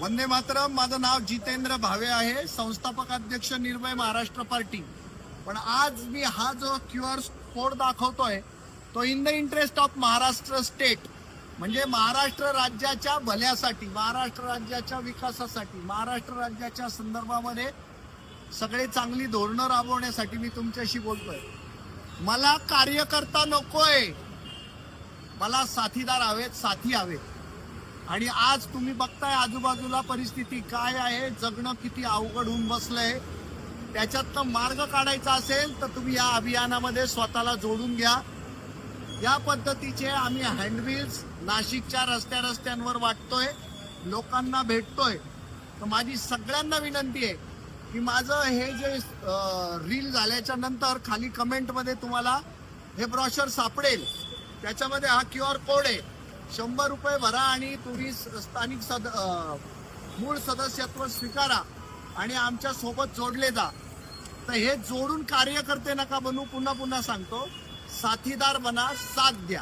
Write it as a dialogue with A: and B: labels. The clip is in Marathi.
A: वंदे मातरम. माझं नाव जितेंद्र भावे आहे. संस्थापक अध्यक्ष निर्भय महाराष्ट्र पार्टी. पण आज मी हा जो क्यू आर कोड दाखवतोय तो in the interest of Maharashtra state. म्हणजे महाराष्ट्र राज्याच्या भल्यासाठी महाराष्ट्र राज्याच्या विकासासाठी महाराष्ट्र राज्याच्या संदर्भामध्ये सगळे चांगली धोरणं राबवण्यासाठी मी तुमच्याशी बोलतोय. मला कार्यकर्ता नकोय. मला साथीदार हवेत साथी हवेत. आणि आज तुम्ही बघताय आजूबाजूला परिस्थिती काय आहे? जगणं किती अवघड होऊन बसलंय. त्याच्यातनं मार्ग काढायचा असेल तर तुम्ही या अभियानामध्ये स्वतःला जोडून घ्या. या पद्धतीचे आम्ही हँडबिल्स नाशिकच्या रस्त्या रस्त्यांवर वाटतोय. लोकांना भेटतोय. तर माझी सगळ्यांना विनंती आहे की माझं हे जे रील झाल्याच्यानंतर खाली कमेंटमध्ये तुम्हाला हे ब्रॉशर सापडेल. त्याच्यामध्ये हा क्यू आर कोड आहे. शंभर रुपये भरा आणि तुम्ही स्थानिक सद मूळ सदस्यत्व स्वीकारा आणि आमच्यासोबत जोडले जा. तर हे जोडून कार्यकर्ते नका बनू पुन्हा पुन्हा सांगतो. साथीदार बना साथ द्या.